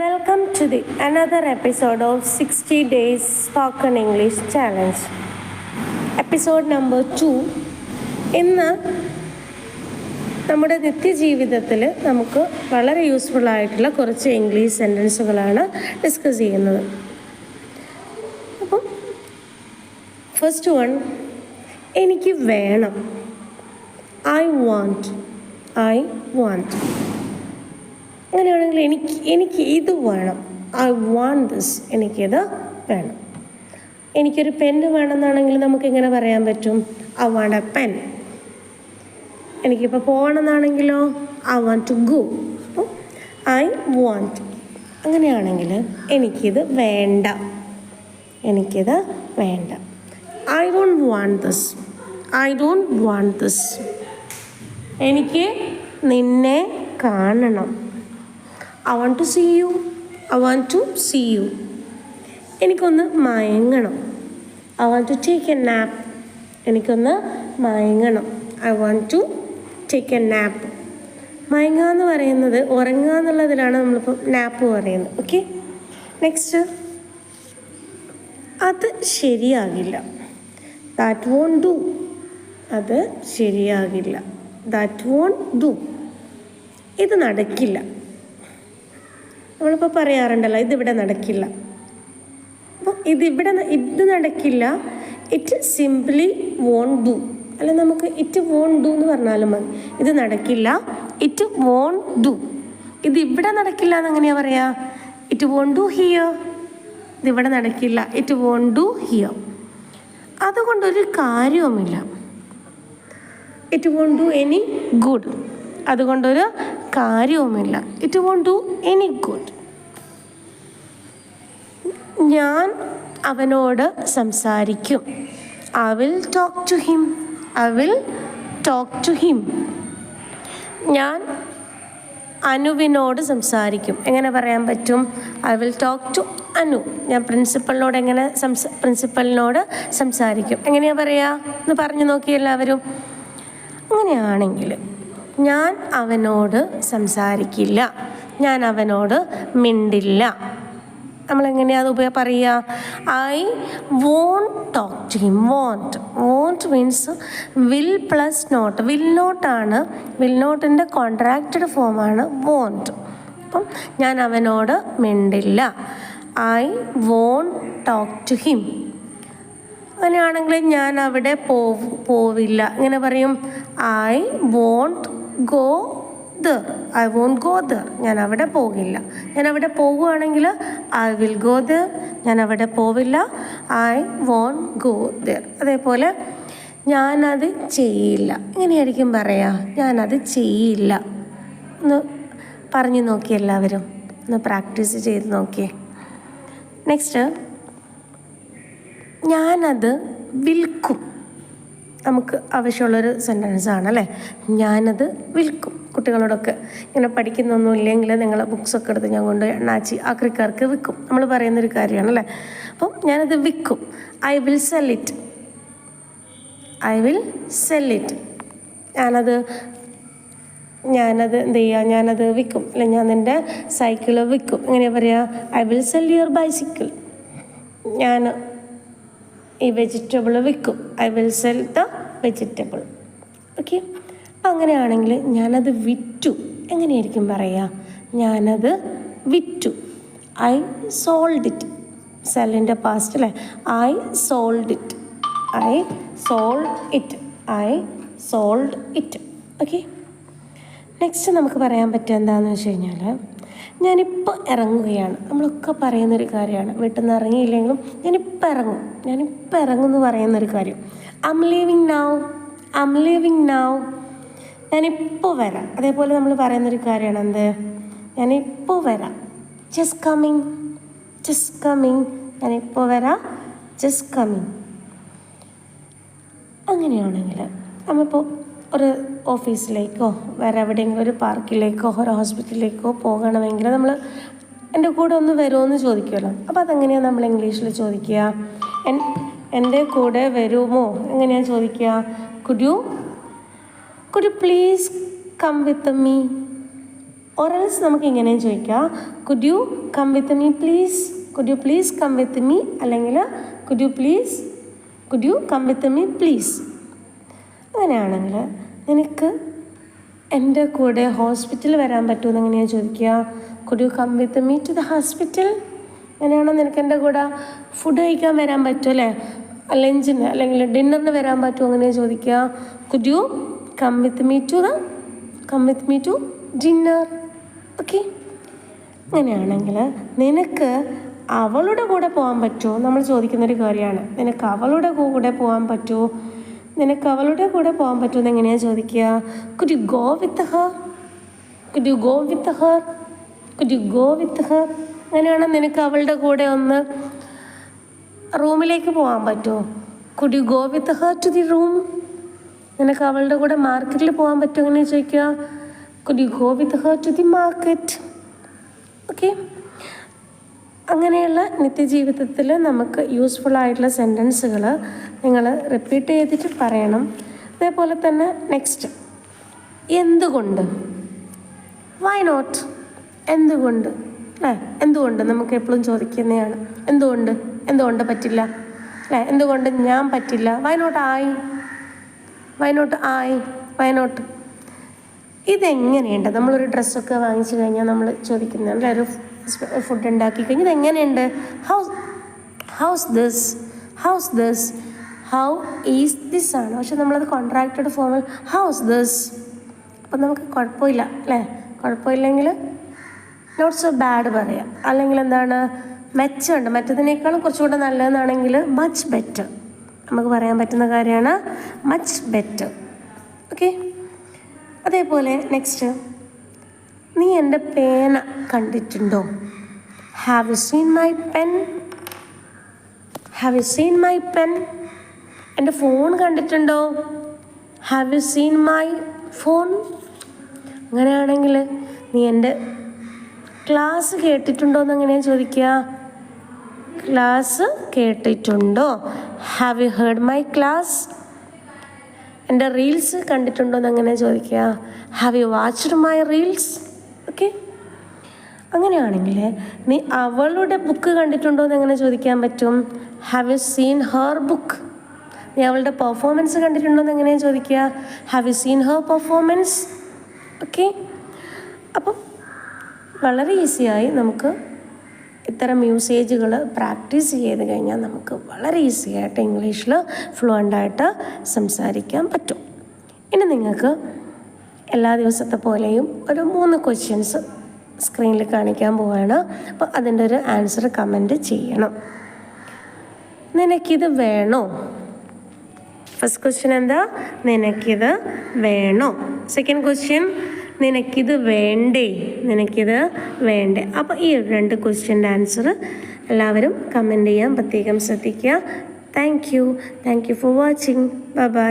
Welcome to the another episode of 60 Days Spoken English Challenge. Episode number two ഇന്ന് നമ്മുടെ നിത്യജീവിതത്തിൽ നമുക്ക് വളരെ യൂസ്ഫുൾ ആയിട്ടുള്ള കുറച്ച് ഇംഗ്ലീഷ് സെന്റൻസുകളാണ് ഡിസ്കസ് ചെയ്യുന്നത്. അപ്പം ഫസ്റ്റ് വൺ എനിക്ക് വേണം. ഐ വാണ്ട് ഐ വാണ്ട് അങ്ങനെയാണെങ്കിൽ എനിക്ക് എനിക്ക് ഇത് വേണം. ഐ വാണ്ട് ദിസ് എനിക്കിത് വേണം. എനിക്കൊരു പെന്ന് വേണമെന്നാണെങ്കിൽ നമുക്ക് എങ്ങനെ പറയാൻ പറ്റും. ഐ വാണ്ട് എ പെൻ എനിക്കിപ്പോൾ പോകണമെന്നാണെങ്കിലോ? ഐ വാണ്ട് ടു ഗോ അപ്പോൾ ഐ വാണ്ട് അങ്ങനെയാണെങ്കിൽ എനിക്കിത് വേണ്ട. എനിക്കിത് വേണ്ട. I don't want this I don't want this എനിക്ക് നിന്നെ കാണണം. I want to see you I want to see you എനിക്കൊന്ന് മയങ്ങണം. I want to take a nap എനിക്കൊന്ന് മയങ്ങണം. I want to take a nap മയങ്ങുക എന്ന് പറയുന്നത് ഉറങ്ങുക എന്നുള്ളതിലാണ് നമ്മളിപ്പോൾ നാപ്പ് പറയുന്നത്. ഓക്കെ നെക്സ്റ്റ് അത് ശരിയാകില്ല. ദാറ്റ് വോൺ ഡു അത് ശരിയാകില്ല. ദാറ്റ് വോൺ ഡു ഇത് നടക്കില്ല. നമ്മളിപ്പോൾ പറയാറുണ്ടല്ലോ ഇതിവിടെ നടക്കില്ല. അപ്പോൾ ഇതിവിടെ ഇത് നടക്കില്ല. ഇറ്റ് സിംപ്ലി വോൺ ഡു അല്ല നമുക്ക് ഇറ്റ് വോൺ ഡു എന്ന് പറഞ്ഞാലും മതി. ഇത് നടക്കില്ല. ഇറ്റ് വോൺ ഡു ഇത് ഇവിടെ നടക്കില്ല എന്ന് എങ്ങനെയാ പറയാ? ഇറ്റ് വോൺ ഡു ഹിയർ ഇതിവിടെ നടക്കില്ല. ഇറ്റ് വോൺ ഡു ഹിയർ അതുകൊണ്ടൊരു കാര്യവുമില്ല. It won't do any good അതുകൊണ്ടൊരു കാര്യവുമില്ല. It won't do any good ഞാൻ അവനോട് സംസാരിക്കും. I will talk to him I will talk to him ഞാൻ അനുവിനോട് സംസാരിക്കും. എങ്ങനെ പറയാൻ പറ്റും? I will talk to Anu. ഞാൻ പ്രിൻസിപ്പളിനോട് എങ്ങനെ സംസ പ്രിൻസിപ്പലിനോട് സംസാരിക്കും. എങ്ങനെയാണ് പറയുക എന്ന് പറഞ്ഞു നോക്കി എല്ലാവരും. അങ്ങനെയാണെങ്കിൽ ഞാൻ അവനോട് സംസാരിക്കില്ല. ഞാൻ അവനോട് മിണ്ടില്ല. നമ്മളെങ്ങനെയാണ് അത് ഉപയോഗ പറയുക I won't talk to him won't won't means will plus not will നോട്ടാണ് will നോട്ടിന്റെ കോൺട്രാക്റ്റഡ് ഫോമാണ് വോണ്ട് അപ്പം ഞാൻ അവനോട് മിണ്ടില്ല. I won't talk to him അങ്ങനെയാണെങ്കിൽ ഞാൻ അവിടെ പോവില്ല. ഇങ്ങനെ പറയും I won't go there I won't go there ഞാൻ അവിടെ പോകില്ല. ഞാൻ അവിടെ പോകുകയാണെങ്കിൽ ഐ വിൽ ഗോ ദർ ഞാൻ അവിടെ പോവില്ല. ഐ വോണ്ട് ഗോ ദർ അതേപോലെ ഞാനത് ചെയ്യില്ല. ഇങ്ങനെയായിരിക്കും പറയാ. ഞാനത് ചെയ്യില്ല. ഒന്ന് പറഞ്ഞു നോക്കി എല്ലാവരും. ഒന്ന് പ്രാക്ടീസ് ചെയ്ത് നോക്കിയേ നെക്സ്റ്റ് ഞാനത് വിൽക്കും. നമുക്ക് ആവശ്യമുള്ളൊരു സെന്റൻസ് ആണല്ലേ ഞാനത് വിൽക്കും കുട്ടികളോടൊക്കെ. ഇങ്ങനെ പഠിക്കുന്നൊന്നും ഇല്ലെങ്കിൽ നിങ്ങൾ ബുക്സൊക്കെ എടുത്ത് ഞാൻ കൊണ്ട് എണ്ണാച്ചി ആക്രിക്കാർക്ക് വിൽക്കും. നമ്മൾ പറയുന്നൊരു കാര്യമാണല്ലേ അപ്പം ഞാനത് വിൽക്കും. I will sell it I will sell it ഞാനത് ഞാനത് എന്ത് ചെയ്യുക ഞാനത് വിൽക്കും. അല്ലെ ഞാൻ നിന്റെ സൈക്കിൾ വിൽക്കും. എങ്ങനെയാ പറയുക I will sell your bicycle ഞാൻ ഈ വെജിറ്റബിൾ വിൽക്കും. I will sell the vegetable. Okay? അങ്ങനെയാണെങ്കിൽ ഞാനത് വിറ്റു. എങ്ങനെയായിരിക്കും പറയുക ഞാനത് വിറ്റു. I sold it. സെല്ലിന്റെ പാസ്റ്റ് അല്ലേ? I sold it. I sold it. I sold it. Okay? Next നമുക്ക് പറയാൻ പറ്റുക എന്താണെന്ന് വെച്ച് കഴിഞ്ഞാൽ ഞാനിപ്പോൾ ഇറങ്ങുകയാണ്. നമ്മളൊക്കെ പറയുന്നൊരു കാര്യമാണ്. വീട്ടിൽ നിന്ന് ഇറങ്ങിയില്ലെങ്കിലും ഞാനിപ്പോൾ ഇറങ്ങും. ഞാനിപ്പോൾ ഇറങ്ങും എന്ന് പറയുന്നൊരു കാര്യം. I'm leaving now I'm leaving now ഞാനിപ്പോൾ വരാം. അതേപോലെ നമ്മൾ പറയുന്നൊരു കാര്യമാണ്. എന്ത്? ഞാനിപ്പോൾ വരാം. ജസ്റ്റ് കമ്മിങ് ജസ്റ്റ് കമ്മിങ് ഞാനിപ്പോൾ വരാം. ജസ്റ്റ് കമ്മിങ് അങ്ങനെയാണെങ്കിൽ നമ്മളിപ്പോൾ ഒരു ഓഫീസിലേക്കോ വേറെ എവിടെയെങ്കിലും ഒരു പാർക്കിലേക്കോ ഒരു ഹോസ്പിറ്റലിലേക്കോ പോകണമെങ്കിൽ നമ്മൾ എന്റെ കൂടെ ഒന്ന് വരുമോ എന്ന് ചോദിക്കുമല്ലോ അപ്പോൾ അതെങ്ങനെയാണ് നമ്മൾ ഇംഗ്ലീഷിൽ ചോദിക്കുക എന്റെ കൂടെ വരുമോ? എങ്ങനെയാണ് ചോദിക്കുക? Could you could you please come with me ഒറൽസ് നമുക്ക് ഇങ്ങനെയും ചോദിക്കാം. Could you come with me please could you please come with me അല്ലെങ്കിൽ could you please could you come with me please അങ്ങനെയാണെങ്കിൽ നിനക്ക് എന്റെ കൂടെ ഹോസ്പിറ്റലിൽ വരാൻ പറ്റുമെന്ന് എങ്ങനെയാണ് ചോദിക്കുക? Could you come with me to the hospital അങ്ങനെയാണോ നിനക്ക് എന്റെ കൂടെ ഫുഡ് കഴിക്കാൻ വരാൻ പറ്റും അല്ലേ? ലഞ്ചിന് അല്ലെങ്കിൽ ഡിന്നറിന് വരാൻ പറ്റുമോ അങ്ങനെ ചോദിക്കുക. Could you come with me to the come with me to dinner okay അങ്ങനെയാണെങ്കിൽ നിനക്ക് അവളുടെ കൂടെ പോകാൻ പറ്റുമോ? നമ്മൾ ചോദിക്കുന്നൊരു കാര്യമാണ്. നിനക്ക് അവളുടെ കൂടെ പോകാൻ പറ്റുമോ? നിനക്ക് അവളുടെ കൂടെ പോകാൻ പറ്റുമോ എന്ന് എങ്ങനെയാണ് ചോദിക്കുക? Could you go with her could you go with her could you go with her അങ്ങനെയാണോ നിനക്ക് അവളുടെ കൂടെ ഒന്ന് റൂമിലേക്ക് പോകാൻ പറ്റുമോ? Could you go with her to the room നിനക്ക് അവളുടെ കൂടെ മാർക്കറ്റിൽ പോകാൻ പറ്റുമോ എങ്ങനെ ചോദിക്കുക? Could you go with her to the market okay അങ്ങനെയുള്ള നിത്യജീവിതത്തിൽ നമുക്ക് യൂസ്ഫുൾ ആയിട്ടുള്ള സെന്റൻസുകൾ നിങ്ങൾ റിപ്പീറ്റ് ചെയ്തിട്ട് പറയണം. അതേപോലെ തന്നെ നെക്സ്റ്റ് എന്തുകൊണ്ട്? വൈ നോട്ട് എന്തുകൊണ്ട്? അല്ലേ? എന്തുകൊണ്ട്? നമുക്ക് എപ്പോഴും ചോദിക്കുന്നതാണ്. എന്തുകൊണ്ട്? എന്തുകൊണ്ട് പറ്റില്ല? അല്ലേ? എന്തുകൊണ്ട് ഞാൻ പറ്റില്ല? Why not I why not I why not ഇതെങ്ങനെയുണ്ട്? നമ്മളൊരു ഡ്രസ്സൊക്കെ വാങ്ങിച്ചു കഴിഞ്ഞാൽ നമ്മൾ ചോദിക്കുന്നതാണ് അല്ലേ? ഒരു ഫുഡ് ഉണ്ടാക്കി കഴിഞ്ഞാൽ ഇതെങ്ങനെയുണ്ട്? How's how's this how's this how is this ആണ്. പക്ഷെ നമ്മളത് കോൺട്രാക്റ്റഡ് ഫോമിൽ ഹൗസ് ദിസ് അപ്പം നമുക്ക് കുഴപ്പമില്ല അല്ലേ? കുഴപ്പമില്ലെങ്കിൽ നോട്ട് സോ ബാഡ് പറയാം. അല്ലെങ്കിൽ എന്താണ്? മെച്ചമുണ്ട്. മറ്റതിനേക്കാളും കുറച്ചുകൂടെ നല്ലതെന്നാണെങ്കിൽ മച്ച് ബെറ്റർ നമുക്ക് പറയാൻ പറ്റുന്ന കാര്യമാണ് മച്ച് ബെറ്റർ ഓക്കെ അതേപോലെ നെക്സ്റ്റ് നീ എന്റെ പേന കണ്ടിട്ടുണ്ടോ? Have you seen my pen have you seen my pen എന്റെ ഫോൺ കണ്ടിട്ടുണ്ടോ? Have you seen my phone അങ്ങനെയാണെങ്കിൽ നീ എന്റെ ക്ലാസ് കേട്ടിട്ടുണ്ടോ എന്ന് എങ്ങനെയാണ് ചോദിക്കുക. ക്ലാസ് കേട്ടിട്ടുണ്ടോ? Have you heard my class എന്റെ റീൽസ് കണ്ടിട്ടുണ്ടോ എന്ന് അങ്ങനെ ചോദിക്കുക. Have you watched my reels okay അങ്ങനെയാണെങ്കിൽ നീ അവളുടെ ബുക്ക് കണ്ടിട്ടുണ്ടോ എന്ന് എങ്ങനെ ചോദിക്കാൻ പറ്റും? Have you seen her book നീ അവളുടെ പെർഫോമൻസ് കണ്ടിട്ടുണ്ടോ എന്ന് എങ്ങനെയാണ് ചോദിക്കുക. Have you seen her performance okay അപ്പം വളരെ ഈസിയായി നമുക്ക് ഇത്തരം യൂസേജുകൾ പ്രാക്ടീസ് ചെയ്ത് കഴിഞ്ഞാൽ നമുക്ക് വളരെ ഈസി ആയിട്ട് ഇംഗ്ലീഷിൽ ഫ്ലുവന്റായിട്ട് സംസാരിക്കാൻ പറ്റും. ഇനി നിങ്ങൾക്ക് എല്ലാ ദിവസത്തെ പോലെയും ഒരു മൂന്ന് ക്വസ്റ്റ്യൻസ് സ്ക്രീനിൽ കാണിക്കാൻ പോവുകയാണ് അപ്പോൾ അതിന്റെ ഒരു ആൻസർ കമന്റ് ചെയ്യണം. നിനക്കിത് വേണോ? ഫസ്റ്റ് ക്വസ്റ്റ്യൻ എന്താ? നിനക്കിത് വേണോ? സെക്കൻഡ് ക്വസ്റ്റ്യൻ നിനക്കിത് വേണ്ടേ? നിനക്കിത് വേണ്ടേ? അപ്പോൾ ഈ രണ്ട് ക്വസ്റ്റ്യന്റെ ആൻസർ എല്ലാവരും കമന്റ് ചെയ്യാൻ പ്രത്യേകം ശ്രദ്ധിക്കുക. Thank you thank you for watching bye